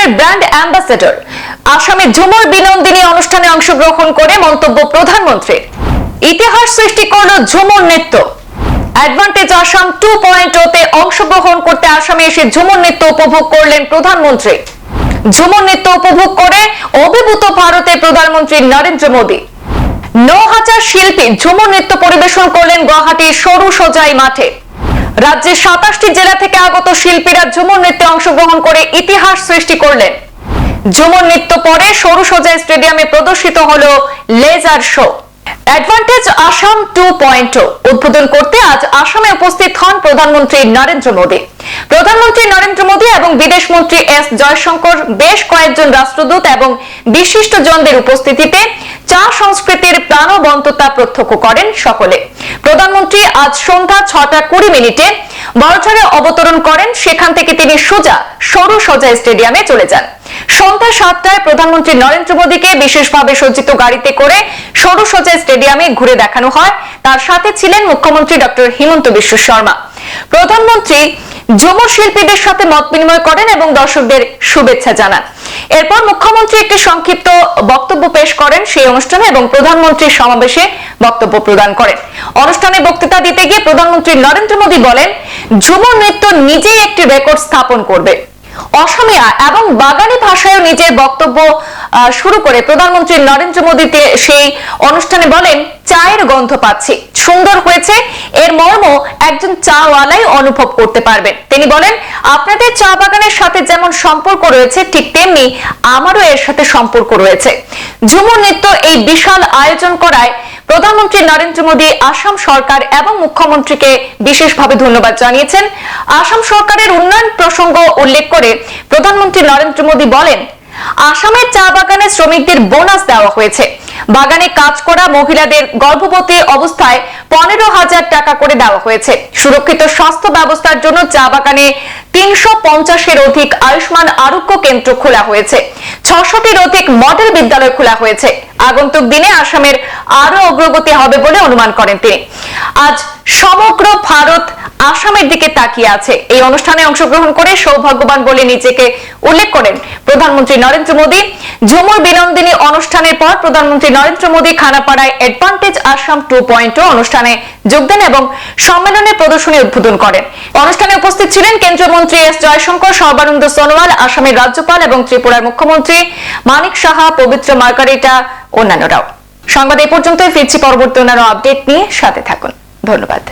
আসামের brand ambassador. আসামে ঝুমুর বিনন্দিনী অনুষ্ঠানে অংশগ্রহণ করে মন্তব্য প্রধানমন্ত্রীর। ইতিহাস সৃষ্টি করল ঝুমুর নৃত্য। অ্যাডভান্টেজ আসাম টু পয়েন্ট তে অংশগ্রহণ করতে আসামে এসে ঝুমুর নৃত্য উপভোগ করলেন প্রধানমন্ত্রী। ঝুমুর নৃত্য উপভোগ করে অভিভূত ভারতে প্রধানমন্ত্রী নরেন্দ্র মোদী। ন হাজার শিল্পী ঝুমুর নৃত্য পরিবেশন করলেন গুয়াহাটির সরু সোজাই মাঠে। রাজ্যের সাতাশটি জেলা থেকে আগত শিল্পীরা ঝুমুর নৃত্যে অংশগ্রহণ করে ইতিহাস সৃষ্টি করলেন। ঝুমুর নৃত্য পরে সরু সোজাই স্টেডিয়ামে প্রদর্শিত হলো laser show. Advantage Assam two point উদ্বোধন করতে আজ আসামে উপস্থিত হন প্রধানমন্ত্রী নরেন্দ্র মোদী। প্রধানমন্ত্রী নরেন্দ্র মোদী এবং বিদেশ মন্ত্রী এস জয়শঙ্কর বেশ কয়েকজন রাষ্ট্রদূত এবং বিশিষ্ট জনদের উপস্থিতিতে চা প্রত্যক্ষ করেন সকলে। প্রধানমন্ত্রী আজ সন্ধ্যা ছটা কুড়ি মিনিটে বড়ঝড়ে অবতরণ করেন। সেখান থেকে তিনি সোজা সরু সোজা স্টেডিয়ামে চলে যান। সন্ধ্যা সাতটায় প্রধানমন্ত্রী নরেন্দ্র মোদীকে বিশেষভাবে সজ্জিত গাড়িতে করে সরু সোজা স্টেডিয়ামে ঘুরে দেখানো হয়। তার সাথে ছিলেন মুখ্যমন্ত্রী ডক্টর হিমন্ত বিশ্ব শর্মা। প্রধানমন্ত্রী যুব শিল্পীদের সাথে মত বিনিময় করেন এবং দর্শকদের শুভেচ্ছা জানান। এরপর মুখ্যমন্ত্রী একটি সংক্ষিপ্ত পেশ করেন সেই অনুষ্ঠানে এবং প্রধানমন্ত্রীর সমাবেশে বক্তব্য প্রদান করেন। অনুষ্ঠানে বক্তৃতা দিতে গিয়ে প্রধানমন্ত্রী নরেন্দ্র মোদী বলেন ঝুমুর নৃত্য নিজেই একটি রেকর্ড স্থাপন করবে। অসমিয়া এবং বাগানি ভাষায়ও নিজের বক্তব্য শুরু করে প্রধানমন্ত্রী নরেন্দ্র মোদী সেই অনুষ্ঠানে বলেন, চায়ের গন্ধ পাচ্ছি। সুন্দর হয়েছে, এর মর্ম একজন চাওয়ালাই অনুভব করতে পারবেন তিনি বলেন, আপনাদের চা বাগানের সাথে যেমন সম্পর্ক রয়েছে, ঠিক তেমনি আমারও এর সাথে সম্পর্ক রয়েছে। ঝুমুর নৃত্য এই বিশাল আয়োজন করায় প্রধানমন্ত্রী নরেন্দ্র মোদী আসাম সরকার এবং মুখ্যমন্ত্রীকে বিশেষভাবে ধন্যবাদ জানিয়েছেন। আসাম সরকারের উন্নয়ন প্রসঙ্গ উল্লেখ করে প্রধানমন্ত্রী নরেন্দ্র মোদী বলেন আসামের চা বাগানে শ্রমিকদের বোনাস দেওয়া হয়েছে। বাগানে কাজ করা মহিলাদের গর্ভবতী অবস্থায় পনেরো হাজার টাকা করে দেওয়া হয়েছে। সুরক্ষিত স্বাস্থ্য ব্যবস্থার জন্য চা বাগানে তিনশো পঞ্চাশের অধিক আয়ুষ্মান আরোগ্য কেন্দ্র খোলা হয়েছে। ছশোটির অধিক মডেল বিদ্যালয় খোলা হয়েছে। আগন্তুক দিনে আসামের আরও অগ্রগতি হবে বলে অনুমান করেন তিনি। আজ সমগ্র ভারত আসামের দিকে তাকিয়ে আছে। এই অনুষ্ঠানে অংশগ্রহণ করে সৌভাগ্যবান বলে নিজেকে উল্লেখ করেন প্রধানমন্ত্রী নরেন্দ্র মোদী। ঝুমুর বিনন্দিনী অনুষ্ঠানের পর প্রধানমন্ত্রী নরেন্দ্র মোদী খানাপাড়ায় অ্যাডভান্টেজ আসাম টু পয়েন্ট অনুষ্ঠানে যোগ দেন এবং সম্মেলনের প্রদর্শনী উদ্বোধন করেন। অনুষ্ঠানে উপস্থিত ছিলেন কেন্দ্রীয় মন্ত্রী এস জয়শঙ্কর, সর্বানন্দ সোনোয়াল, আসামের রাজ্যপাল এবং ত্রিপুরার মুখ্যমন্ত্রী মানিক সাহা, পবিত্র মার্কারিটা অন্যান্যরাও। সংবাদ এই পর্যন্তই। ফিরছি পরবর্তী অন্যান্য আপডেট নিয়ে সাথে থাকুন। ধন্যবাদ।